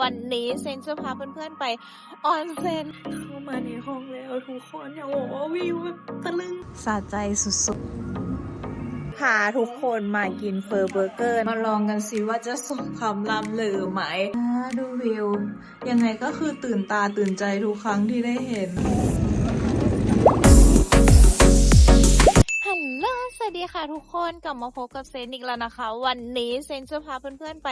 วันนี้เซนจะพาเพื่อนๆไปออนเซ็นเข้ามาในห้องแล้วทุกคนอยากบอกว่าวิวแบบตะลึงสะใจสุดๆพาทุกคนมากินเฟอร์เบอร์เกอร์ มาลองกันสิว่าจะสมคำล่ำลือไหมอ่าดูวิว ยังไงก็คือตื่นตาตื่นใจทุกครั้งที่ได้เห็น ค่ะทุกคนกลับมาพบกับเซนอีกแล้วนะคะ วันนี้เซนจะพาเพื่อนๆไป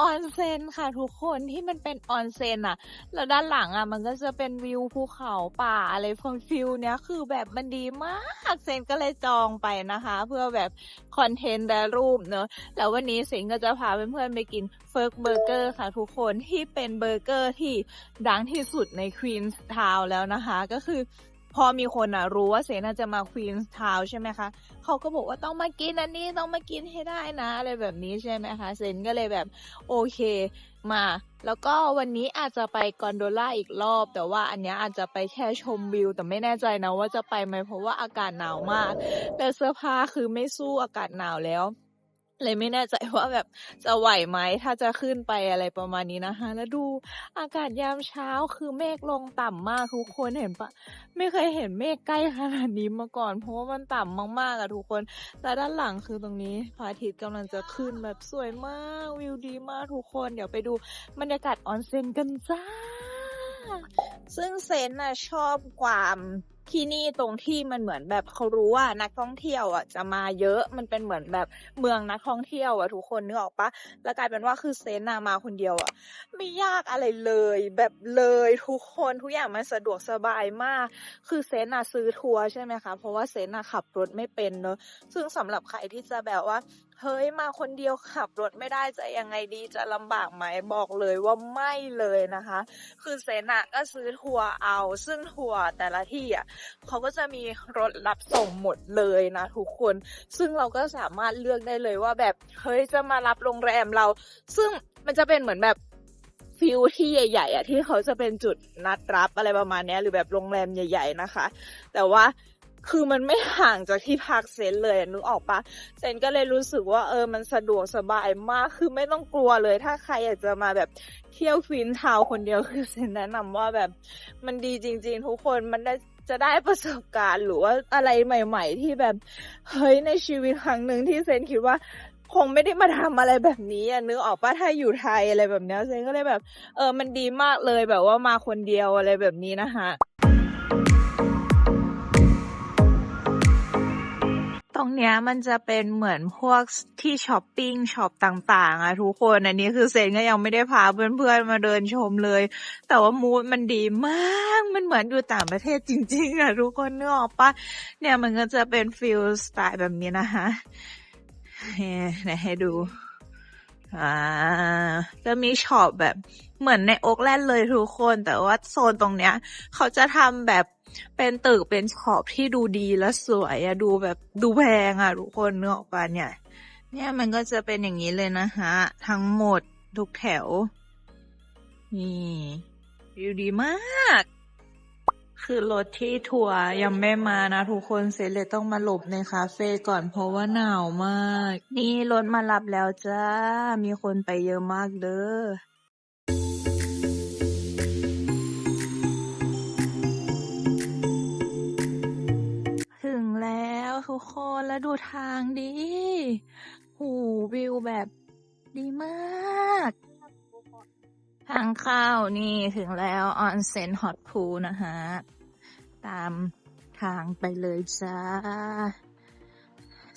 ออนเซนค่ะทุกคนที่มันเป็นออนเซนอะแล้วด้านหลังอะมันก็จะเป็นวิวภูเขาป่าอะไรพวกฟิลเนี้ยคือแบบมันดีมากเซนก็เลยจองไปนะคะ เพื่อแบบคอนเทนต์และรูปเนอะแล้ววันนี้เซนก็จะพาเพื่อนๆไปกินเฟิร์กเบอร์เกอร์ค่ะทุกคนที่เป็นเบอร์เกอร์ที่ดังที่สุดในควีนส์ทาวน์แล้วนะคะ ก็คือ พอมีคนอะรู้ว่าเสนาจะมาควีนส์ทาวใช่ไหมคะเขาก็บอกว่าต้องมากินอันนี้ต้องมากินให้ได้นะอะไรแบบนี้ใช่ไหมคะเซนก็เลยแบบโอเคมา แล้วก็วันนี้อาจจะไปกอนโดล่าอีกรอบ แต่ว่าอันนี้อาจจะไปแค่ชมวิว แต่ไม่แน่ใจนะว่าจะไปไหมเพราะว่าอากาศหนาวมาก แต่เสื้อผ้าคือไม่สู้อากาศหนาวแล้ว เลยไม่แน่ใจว่าแบบจะไหวไหมถ้าจะขึ้นไปอะไรประมาณนี้นะคะ แล้วดูอากาศยามเช้าคือเมฆลงต่ำมากทุกคนเห็นปะไม่เคยเห็นเมฆใกล้ขนาดนี้มาก่อน เพราะว่ามันต่ำมากๆอะทุกคนแต่ด้านหลังคือตรงนี้พระอาทิตย์กำลังจะขึ้นแบบสวยมากวิวดีมากทุกคน เดี๋ยวไปดูบรรยากาศออนเซ็นกันจ้า ซึ่งเซนน่ะชอบความ ที่นี่ตรงที่มันเหมือนแบบเขารู้ว่านักท่องเที่ยวอะจะมาเยอะมันเป็นเหมือนแบบเมืองนักท่องเที่ยวอะทุกคนนึกออกปะแล้วกลายเป็นว่าคือเซนน่ะมาคนเดียวอะไม่ยากอะไรเลย แบบเลยทุกคนทุกอย่างมันสะดวกสบายมาก คือเซนน่ะซื้อทัวร์ใช่ไหมคะเพราะว่าเซนน่ะขับรถไม่เป็นเนอะซึ่งสำหรับใครที่จะแบบว่าเฮ้ยมาคนเดียวขับรถไม่ได้จะยังไงดีจะลำบากไหมบอกเลยว่าไม่เลยนะคะ คือเซนอะก็ซื้อทัวร์เอา ซึ่งทัวร์แต่ละที่อะเขาก็จะมีรถรับส่งหมดเลยนะทุกคน ซึ่งเราก็สามารถเลือกได้เลยว่าแบบเฮ้ยจะมารับโรงแรมเรา ซึ่งมันจะเป็นเหมือนแบบฟิลที่ใหญ่ ๆอะที่เขาจะเป็นจุดนัดรับอะไรประมาณนี้หรือแบบโรงแรมใหญ่ ๆ นะคะ แต่ว่า คือมันไม่ห่างจากที่พักเซนเลยนึกออกปะเซนก็เลยรู้สึกว่าเออมันสะดวกสบายมากคือไม่ต้องกลัวเลย ถ้าใครอยากจะมาแบบเที่ยวควีนทาวคนเดียวคือเซนแนะนำว่าแบบมันดีจริง ๆ ทุกคนมันได้จะได้ประสบการณ์หรือว่าอะไรใหม่ ๆ ที่แบบเฮ้ยในชีวิตครั้งหนึ่งที่เซนคิดว่าคงไม่ได้มาทำอะไรแบบนี้อะนึกออกปะถ้าอยู่ไทยอะไรแบบนี้เซนก็เลยแบบ เออมันดีมากเลยแบบว่ามาคนเดียวอะไรแบบนี้นะคะ เนี้ยมันจะเป็นเหมือนพวกที่ช้อปปิ้งช็อปต่าง ๆอะทุกคนอันนี้คือเซนก็ยังไม่ได้พาเพื่อนๆมาเดินชมเลย แต่ว่ามูดมันดีมาก มันเหมือนอยู่ต่างประเทศจริงๆอะทุกคนนึกออกปะเนี่ยมันก็จะเป็นฟิลสไตล์แบบนี้นะคะเนี่ยให้ดูอ่าจะมีช็อปแบบเหมือนในโอ๊กแลนด์เลยทุกคน แต่ว่าโซนตรงเนี้ย เขาจะทำแบบ เป็นตึกเป็นช็อปที่ดูดีและสวยอะดูแบบดูแพงอะทุกคนเนื้อออกปะเนี่ย เนี่ยมันก็จะเป็นอย่างนี้เลยนะฮะทั้งหมดทุกแถว นี่วิวดีมาก คือรถที่ทัวร์ยังไม่มานะทุกคนเสร็จเลยต้องมาหลบในคาเฟ่ก่อนเพราะว่าหนาวมาก นี่รถมารับแล้วจ้า มีคนไปเยอะมากเด้อ ถึงแล้วทุกคนแล้วดูทางดิหูวิวแบบดีมาก ทางเข้านี่ถึงแล้วออนเซ็นฮอตพูนะฮะ ตามทางไปเลยจ้า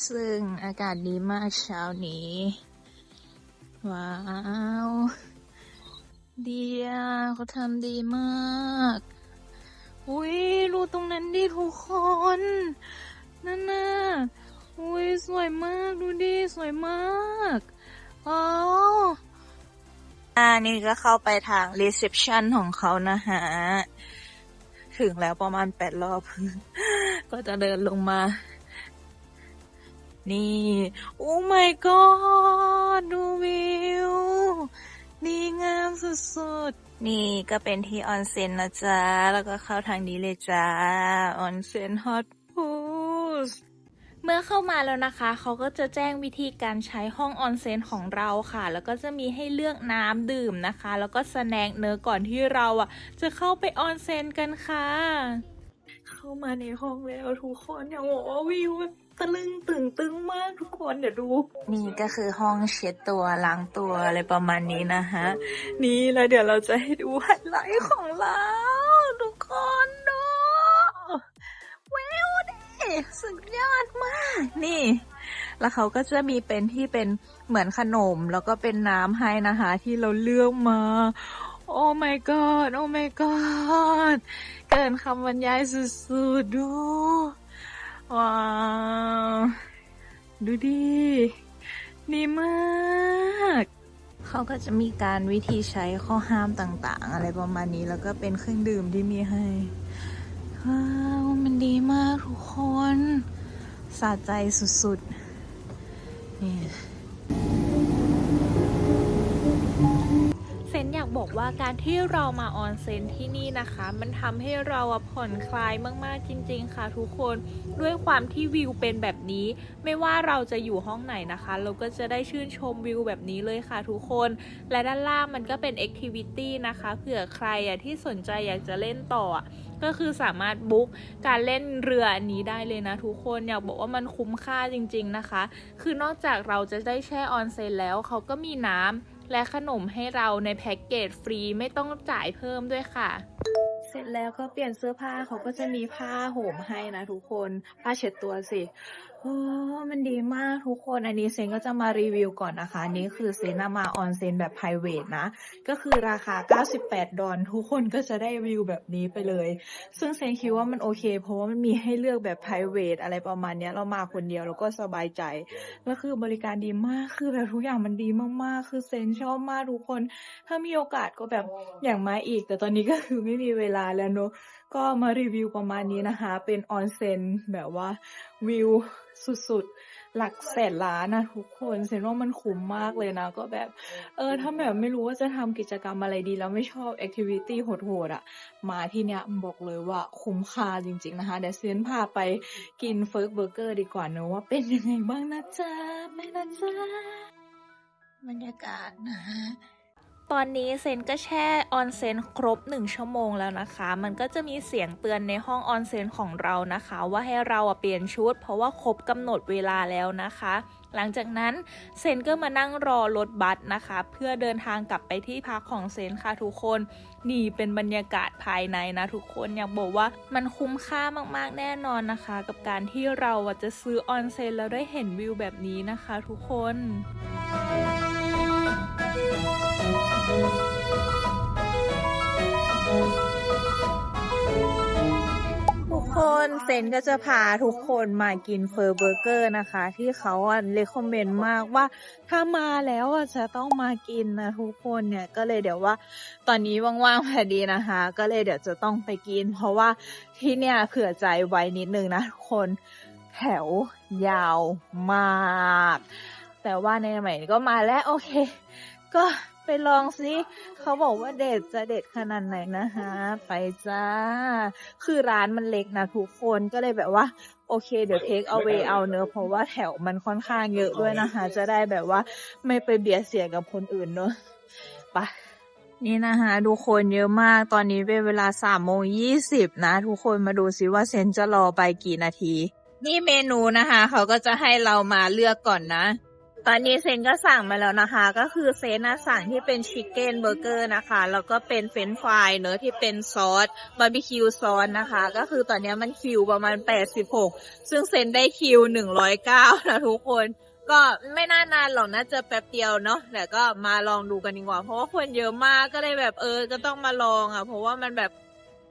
ซึ่งอากาศดีมากเช้านี้ ว้าว ดีอะเขาทำดีมาก อุ้ยดูตรงนั้นดิทุกคน นั่นน่ะอุ้ยสวยมากดูดิสวยมากอ๋ออันนี้ก็เข้าไปทางรีเซพชันของเขานะฮะ ถึงแล้วประมาณแปดรอบ ก็จะเดินลงมา นี่ โอ้ my god ดูวิวดีงามสุดๆ นี่ก็เป็นที่ออนเซ็นนะจ๊ะ แล้วก็เข้าทางนี้เลยจ้า ออนเซ็นฮอตพูสเมื่อเข้ามาแล้วนะคะ เขาก็จะแจ้งวิธีการใช้ห้องออนเซ็นของเราค่ะ แล้วก็จะมีให้เลือกน้ำดื่มนะคะ แล้วก็สแน็คเนื้อก่อนที่เราอะ จะเข้าไปออนเซ็นกันค่ะ เข้ามาในห้องแล้วทุกคนอย่างบอกว่าวิวแบบตะลึงตึงตึงมากทุกคนเดี๋ยวดู นี่ก็คือห้องเช็ดตัวล้างตัวอะไรประมาณนี้นะคะนี่แล้วเดี๋ยวเราจะให้ดูไฮไลท์ของเราทุกคนดูวิวดิสุดยอดมาก นี่ แล้วเขาก็จะมีเป็นที่เป็นเหมือนขนม แล้วก็เป็นน้ำให้นะคะ ที่เราเลือกมา โอ้ my god โอ้ my god เกินคำบรรยายสุดๆ ดู ว้าว ดูดิดีมาก เขาก็จะมีการวิธีใช้ข้อห้ามต่างๆ อะไรประมาณนี้แล้วก็เป็นเครื่องดื่มที่มีให้ ว้าว มันดีมากทุกคน สะใจสุดๆ นี่ บอกว่าการที่เรามาออนเซ็นที่นี่นะคะ มันทำให้เราผ่อนคลายมากๆจริง ๆ ค่ะทุกคนด้วยความที่วิวเป็นแบบนี้ ไม่ว่าเราจะอยู่ห้องไหนนะคะ เราก็จะได้ชื่นชมวิวแบบนี้เลยค่ะทุกคน และด้านล่างมันก็เป็น Activity นะคะเผื่อใครอะที่สนใจอยากจะเล่นต่อก็คือสามารถบุ๊กการเล่นเรืออันนี้ได้เลยนะทุกคนอยากบอกว่ามันคุ้มค่าจริง ๆนะคะ คือนอกจากเราจะได้แช่ออนเซนแล้วเขาก็มีน้ำ และขนมให้เราในแพ็กเกจฟรีไม่ต้องจ่ายเพิ่มด้วยค่ะ เสร็จแล้วก็เปลี่ยนเสื้อผ้าเขาก็จะมีผ้าห่มให้นะทุกคนผ้าเช็ดตัวสิ โอ้มันดีมากทุกคน อันนี้เซนก็จะมารีวิวก่อนนะคะ อันนี้คือเซนมาออนเซนแบบ p r i v a t นะ ก็คือราคา 98 ดอลทุกคนก็จะได้วิวแบบนี้ไปเลย ซึ่งเซนคิดว่ามันโอเค เพราะว่ามันมีให้เลือกแบบ p r i v a t อะไรประมาณนี้เรามาคนเดียวเราก็สบายใจ แล้วคือบริการดีมาก คือแบบทุกอย่างมันดีมากๆ คือเซนชอบมากทุกคน ถ้ามีโอกาสก็แบบอยากมาอีก แต่ตอนนี้ก็คือไม่มีเวลาแล้วเนอะก็มารีวิวประมาณนี้นะคะ เป็นออนเซ็นแบบว่าวิวสุดๆ หลักแสนล้านนะทุกคนเซนว่ามันคุ้มมากเลยนะ ก็แบบ เออถ้าแบบไม่รู้ว่าจะทำกิจกรรมอะไรดี แล้วไม่ชอบแอคทิวิตี้โหดๆอะ มาที่เนี้ยบอกเลยว่าคุ้มค่าจริงๆนะคะ เดี๋ยวเซนพาไปกินเฟิร์กเบอร์เกอร์ดีกว่าเนอะว่าเป็นยังไงบ้างนะจ๊ะไปนะจ๊ะบรรยากาศนะฮะ ตอนนี้เซนก็แช่ออนเซนครบ 1 ชั่วโมงแล้วนะคะ มันก็จะมีเสียงเตือนในห้องออนเซนของเรานะคะ ว่าให้เราเปลี่ยนชุด เพราะว่าครบกำหนดเวลาแล้วนะคะ หลังจากนั้นเซนก็มานั่งรอรถบัสนะคะ เพื่อเดินทางกลับไปที่พักของเซนค่ะทุกคน นี่เป็นบรรยากาศภายในนะทุกคนอยากบอกว่ามันคุ้มค่ามากๆแน่นอนนะคะ กับการที่เราจะซื้อออนเซนแล้วได้เห็นวิวแบบนี้นะคะ ทุกคน คนเซนก็จะพาทุกคนมากินเฟอร์เบอร์เกอร์นะคะ ที่เขาอะเลคอมเมนต์มากว่า ถ้ามาแล้วอะจะต้องมากินนะทุกคนเนี่ยก็เลยเดี๋ยวว่า ตอนนี้ว่างๆพอดีนะคะ ก็เลยเดี๋ยวจะต้องไปกิน เพราะว่าที่เนี่ยเผื่อใจไว้นิดนึงนะทุกคนแถวยาวมาก แต่ว่าในใหม่ก็มาแล้วโอเค ก็ ไปลองสิเขาบอกว่าเด็ดจะเด็ดขนาดไหนนะคะไปจ้า คือร้านมันเล็กนะทุกคนก็เลยแบบว่า โอเค เดี๋ยวเทคเอาไว้เอาเนอะเพราะว่าแถวมันค่อนข้างเยอะด้วยนะคะ จะได้แบบว่าไม่ไปเบียดเสียกับคนอื่นเนอะไปนี่นะคะดูคนเยอะมากตอนนี้เป็นเวลาสามโมงยี่สิบนะ ทุกคนมาดูซิว่าเซนจะรอไปกี่นาที นี่เมนูนะคะ เขาก็จะให้เรามาเลือกก่อนนะ ตอนนี้เซนก็สั่งมาแล้วนะคะ ก็คือเซนนะสั่งที่เป็นชิคเก้นเบอร์เกอร์นะคะ แล้วก็เป็นเฟรนฟรายเนื้อที่เป็นซอสบาร์บีคิวซอสนะคะ ก็คือตอนนี้มันคิวประมาณ 86 ซึ่งเซนได้คิว 109 นะทุกคน ก็ไม่น่านานหรอกนะจะแป๊บเดียวเนาะแต่ก็มาลองดูกันดีกว่า เพราะว่าคนเยอะมากก็เลยแบบเออก็ต้องมาลองอะ เพราะว่ามันแบบ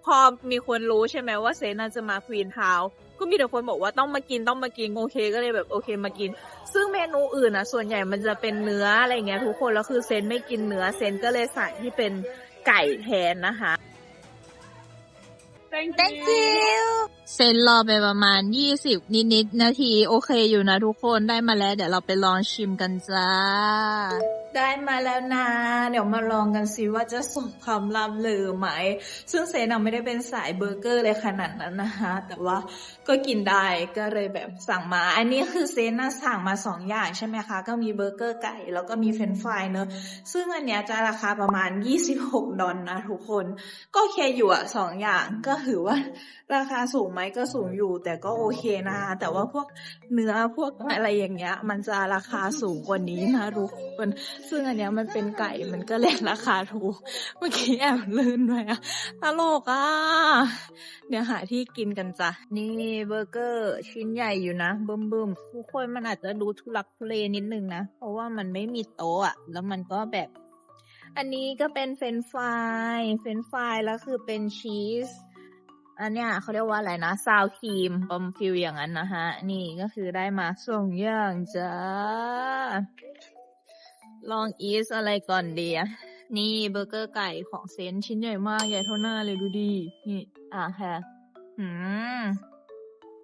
พอมีคนรู้ใช่ไหมว่าเซนาจะมาควีนทาวก็มีแต่คนบอกว่าต้องมากินต้องมากินโอเคก็เลยแบบโอเคมากิน ซึ่งเมนูอื่นนะส่วนใหญ่มันจะเป็นเนื้ออะไรเงี้ยทุกคนแล้วคือเซนไม่กินเนื้อเซนก็เลยสั่งที่เป็นไก่แทนนะคะ thank thank you เซ็นรอไปประมาณ20นิดๆนาที โอเคอยู่นะทุกคนได้มาแล้ว เดี๋ยวเราไปลองชิมกันจ้า ได้มาแล้วนะ เดี๋ยวมาลองกันสิว่าจะสมความลำลือไหม ซึ่งเซนอะไม่ได้เป็นสายเบอร์เกอร์เลยขนาดนั้นนะคะแต่ว่าก็กินได้ก็เลยแบบสั่งมา อันนี้คือเซนน่ะสั่งมาสองอย่างใช่ไหมคะ ก็มีเบอร์เกอร์ไก่แล้วก็มีเฟรนช์ฟรายเนอะซึ่งอันเนี้ยจะราคาประมาณ 26 ดอลนะทุกคน ก็โอเคอยู่อะสองอย่างก็ถือว่า ราคาสูงไหมก็สูงอยู่ แต่ก็โอเคนะ แต่ว่าพวกเนื้อพวกอะไรอย่างเงี้ย มันจะราคาสูงกว่านี้นะทุกคนซึ่งอันเนี้ยมันเป็นไก่มันก็เลยราคาถูกเมื่อกี้แอบลื่นไปอะตลกอะเดี๋ยวหาที่กินกันจ้ะนี่เบอร์เกอร์ชิ้นใหญ่อยู่นะเบิ่มเบิ่มๆทุกคนมันอาจจะดูทุลักทุเลนิดนึงนะ เพราะว่ามันไม่มีโต๊ะอะแล้วมันก็แบบอันนี้ก็เป็นเฟรนฟราย เฟรนฟรายแล้วคือเป็นชีส อันเนี้ยเขาเรียกว่าอะไรนะซาวครีมปอมฟิลอย่างนั้นนะฮะ นี่ก็คือได้มาสองอย่างจ้า ลองอีสอะไรก่อนดีอะนี่เบอร์เกอร์ไก่ของเซนชิ้นใหญ่มากใหญ่เท่าหน้าเลยดูดีนี่ อะแฮะอืม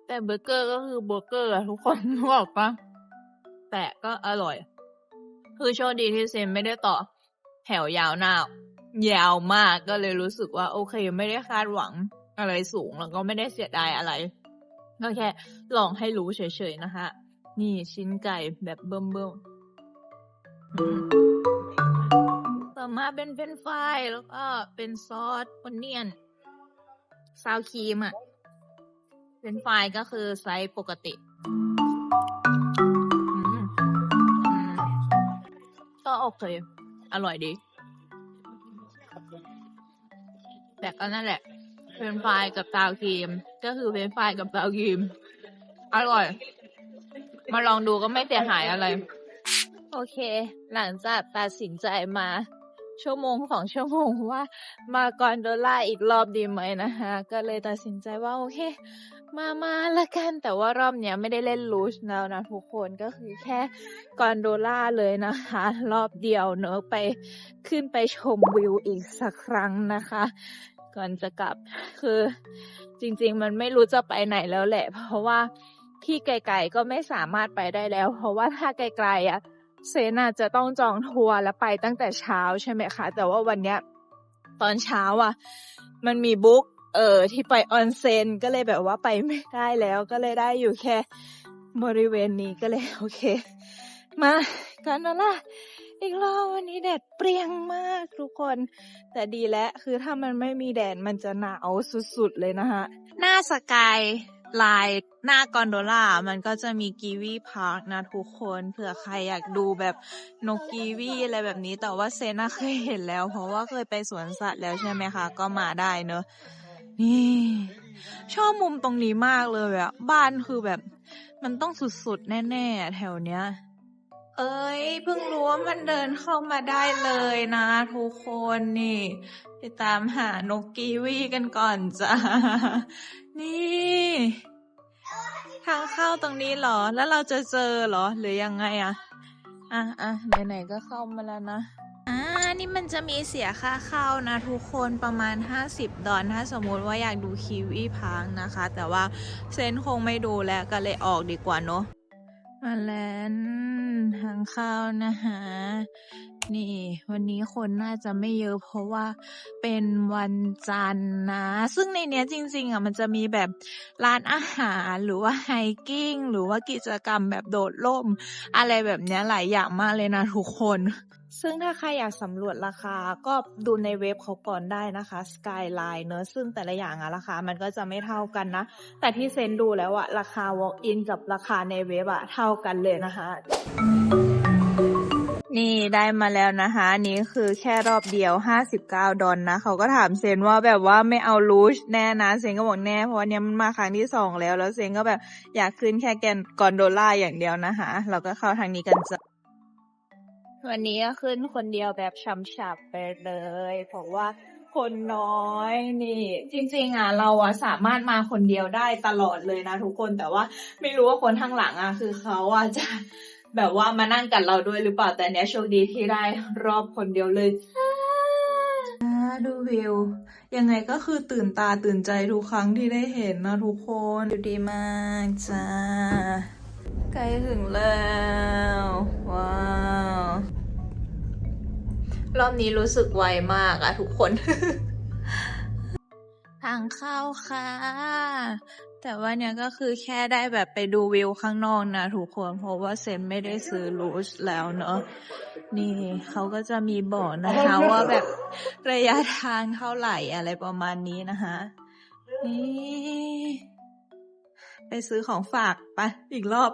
แต่เบอร์เกอร์ก็คือเบอร์เกอร์อะทุกคนนึกออกปะแต่ก็อร่อย คือโชคดีที่เซนไม่ได้ต่อ แถวยาวนาวยาวมากก็เลยรู้สึกว่า โอเค ไม่ได้คาดหวัง อะไรสูงแล้วก็ไม่ได้เสียดายอะไรก็แค่ลองให้รู้เฉยๆนะคะนี่ชิ้นไก่แบบเบิ่มๆอืมต่อมาเป็นเฟรนฟรายแล้วก็เป็นซอสออนเนียนซาวครีมอะเฟรนช์ฟรายก็คือไซส์ปกติอืมอืมก็โอเค อร่อยดี แต่ก็นั่นแหละ รนฟรายกับซาวครีม ก็คือเฟรนฟรายกับซาวครีม อร่อย มาลองดูก็ไม่เสียหายอะไร โอเค หลังจากตัดสินใจมา ชั่วโมงสองชั่วโมงว่า มากอนโดล่าอีกรอบดีไหมนะคะ ก็เลยตัดสินใจว่าโอเค มามาละกัน แต่ว่ารอบเนี้ยไม่ได้เล่นลูชแล้วนะทุกคนก็คือแค่กอนโดล่าเลยนะคะ รอบเดียวเนอะไปขึ้นไปชมวิวอีกสักครั้งนะคะ ก่อนจะกลับ คือ จริง ๆ มันไม่รู้จะไปไหนแล้วแหละ เพราะว่าที่ไกลๆก็ไม่สามารถไปได้แล้ว เพราะว่าถ้าไกลๆอะเซนาจะต้องจองทัวร์แล้วไปตั้งแต่เช้าใช่ไหมคะ แต่ว่าวันเนี้ยตอนเช้าอะ มันมีบุ๊กเออที่ไปออนเซนก็เลยแบบว่าไปไม่ได้แล้ว ก็เลยได้อยู่แค่บริเวณนี้ก็เลยโอเค มากันนะล่ะ อีกรอบวันนี้แดดเปรี้ยงมากทุกคน แต่ดีแล้วคือถ้ามันไม่มีแดดมันจะหนาวสุดๆเลยนะฮะหน้าสกายไลน์หน้ากอนโดล่ามันก็จะมีกีวีพาร์คนะทุกคนเผื่อใครอยากดูแบบนกกีวีอะไรแบบนี้ แต่ว่าเซน่าเคยเห็นแล้ว เพราะว่าเคยไปสวนสัตว์แล้วใช่ไหมคะ ก็มาได้เนอะนี่ชอบมุมตรงนี้มากเลยอะบ้านคือแบบ มันต้องสุดๆ แน่ ๆ แถวเนี้ย เอ้ยเพิ่งรู้ว่ามันเดินเข้ามาได้เลยนะทุกคนนี่ ไปตามหานกกีวีกันก่อนจ้านี่ทางเข้าตรงนี้เหรอ แล้วเราจะเจอเหรอ หรือยังไงอะอะอะไหนๆก็เข้ามาแล้วนะอ่านี่มันจะมีเสียค่าเข้านะ ทุกคนประมาณ 50 ดอลถ้าสมมุติว่าอยากดูคีวีพังนะคะ แต่ว่าเซนคงไม่ดูแล้วก็เลยออกดีกว่าเนอะ มาแล้วทางข้าวนะฮะ นี่ วันนี้คนน่าจะไม่เยอะเพราะว่าเป็นวันจันทร์นะ ซึ่งในเนี้ยจริง ๆอะมันจะมีแบบร้านอาหารหรือว่าไฮกิ้ง หรือว่ากิจกรรมแบบโดดร่ม อะไรแบบเนี้ยหลายอย่างมากเลยนะทุกคน ซึ่งถ้าใครอยากสำรวจราคาก็ดูในเว็บเขาก่อนได้นะคะ Skyline เนอะซึ่งแต่ละอย่างอะราคา มันก็จะไม่เท่ากันนะ แต่ที่เซนดูแล้วอะราคา walk in กับราคาในเว็บอะเท่ากันเลยนะคะ นี่ได้มาแล้วนะคะนี้คือแค่รอบเดียว 59 ดอลนะ เขาก็ถามเซนว่าแบบว่าไม่เอาลูชแน่นะ เซนก็บอกแน่เพราะว่าเนี้ยมันมาครั้งที่สองแล้ว แล้วเซนก็แบบอยากขึ้นแค่แกนกอนโดล่าอย่างเดียวนะคะ เราก็เข้าทางนี้กันจ้ะ วันนี้ก็ขึ้นคนเดียวแบบช้ำๆไปเลยเพราะว่าคนน้อยนี่ จริงๆอะเราอะสามารถมาคนเดียวได้ตลอดเลยนะทุกคนแต่ว่าไม่รู้ว่าคนข้างหลังอะคือเขาอะจะแบบว่ามานั่งกับเราด้วยหรือเปล่าแต่เนี้ยโชคดีที่ได้รอบคนเดียวเลยจ้าดูวิว ยังไงก็คือตื่นตาตื่นใจทุกครั้งที่ได้เห็นนะทุกคนดูดีมากจ้าใกล้ถึงแล้ว ว้าว รอบนี้รู้สึกไวมากอะทุกคน ทางเข้าค่ะ แต่ว่าเนี่ยก็คือแค่ได้แบบไปดูวิวข้างนอกนะทุกคน เพราะว่าเซนไม่ได้ซื้อรูชแล้วเนอะนี่เขาก็จะมีบอกนะคะ ว่าแบบระยะทางเท่าไหร่อะไรประมาณนี้นะคะนี่ไปซื้อของฝากไปอีกรอบ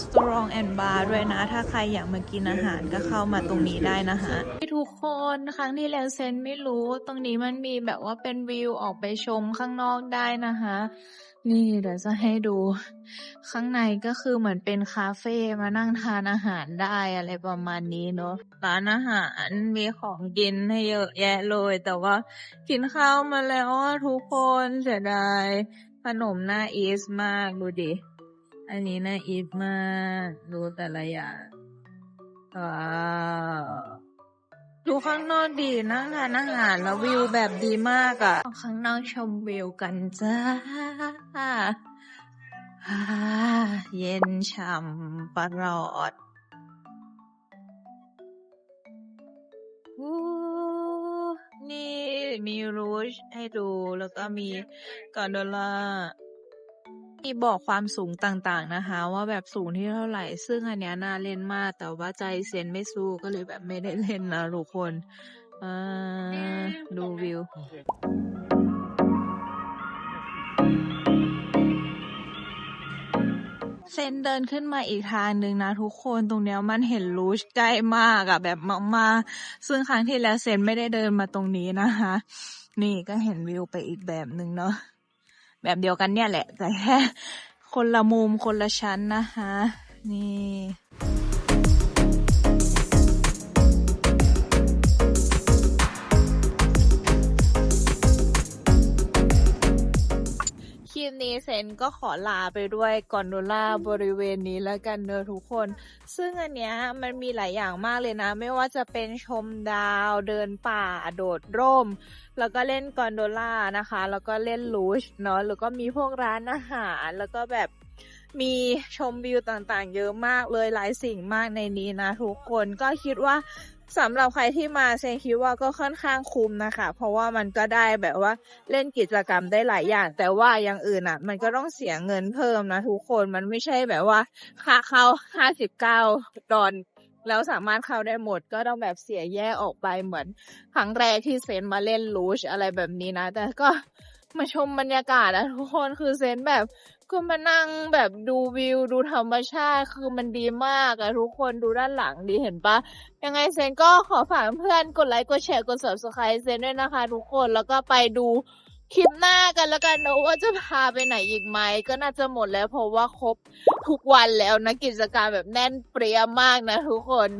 Strong and Bar ด้วยนะ ถ้าใครอยากมากินอาหารก็เข้ามาตรงนี้ได้นะคะทุกคนครั้งที่แล้วเซนไม่รู้ ตรงนี้มันมีแบบว่าเป็นวิวออกไปชมข้างนอกได้นะคะนี่เดี๋ยวจะให้ดู ข้างในก็คือเหมือนเป็นคาเฟ่มานั่งทานอาหารได้อะไรประมาณนี้เนาะร้านอาหารมีของกินให้เยอะแยะเลย แต่ว่ากินข้าวมาแล้วทุกคนเสียดายขนมหน่าอีสมากดูดิ อันนี้น่าอีทมากดูแต่ละอย่างว้าวดูข้างนอกดีนั่งทานอาหารแล้ววิวแบบดีมากอะ่ะข้างนอกชมวิวกันจ้าอ่าเย็นฉ่ำประหลอดอู้นี่มีรูชให้ดูแล้วก็มีกอนโดล่า มีบอกความสูงต่างๆนะคะ ว่าแบบสูงที่เท่าไหร่ ซึ่งอันเนี้ยน่าเล่นมาก แต่ว่าใจเซนไม่สู้ก็เลยแบบไม่ได้เล่นนะทุกคนอ่าดูวิวเซนเดินขึ้นมาอีกทางหนึ่งนะทุกคนตรงเนี้ยมันเห็นรูชใกล้มากอะแบบมากๆซึ่งครั้งที่แล้วเซนไม่ได้เดินมาตรงนี้นะคะ นี่ก็เห็นวิวไปอีกแบบหนึ่งเนาะ แบบเดียวกันเนี่ยแหละ แต่แค่คนละมุมคนละชั้นนะคะ นี่ ปนี้เซนก็ขอลาไปด้วยกอนโดล่าบริเวณนี้แล้วกันเนอะทุกคน ซึ่งอันเนี้ยมันมีหลายอย่างมากเลยนะ ไม่ว่าจะเป็นชมดาวเดินป่าโดดร่ม แล้วก็เล่นกอนโดล่านะคะ แล้วก็เล่นลูชเนาะแล้วก็มีพวกร้านอาหารแล้วก็แบบมีชมวิวต่างๆ เยอะมากเลยหลายสิ่งมากในนี้นะทุกคนก็คิดว่า สำหรับใครที่มาเซนคิดว่าก็ค่อนข้างคุ้มนะคะ เพราะว่ามันก็ได้แบบว่าเล่นกิจกรรมได้หลายอย่าง แต่ว่าอย่างอื่นอะ มันก็ต้องเสียเงินเพิ่มนะทุกคนมันไม่ใช่แบบว่า ค่าเข้าห้าสิบเก้าดอลแล้วสามารถเข้าได้หมดก็ต้องแบบเสียแยกออกไปเหมือนครั้งแรกที่เซนมาเล่นลูชอะไรแบบนี้นะ แต่ก็มาชมบรรยากาศนะทุกคนคือเซนแบบ ก็มานั่งแบบดูวิวดูธรรมชาติคือมันดีมากอะทุกคนดูด้านหลังดีเห็นปะยังไงเซนก็ขอฝากเพื่อนกดไลค์กดแชร์กด subscribe เซนด้วยนะคะ ทุกคนแล้วก็ไปดูคลิปหน้ากันแล้วกันนะว่าจะพาไปไหนอีกไหมก็น่าจะหมดแล้วเพราะว่าครบทุกวันแล้วนะกิจกรรมแบบแน่นเปรี้ยมากนะทุกคน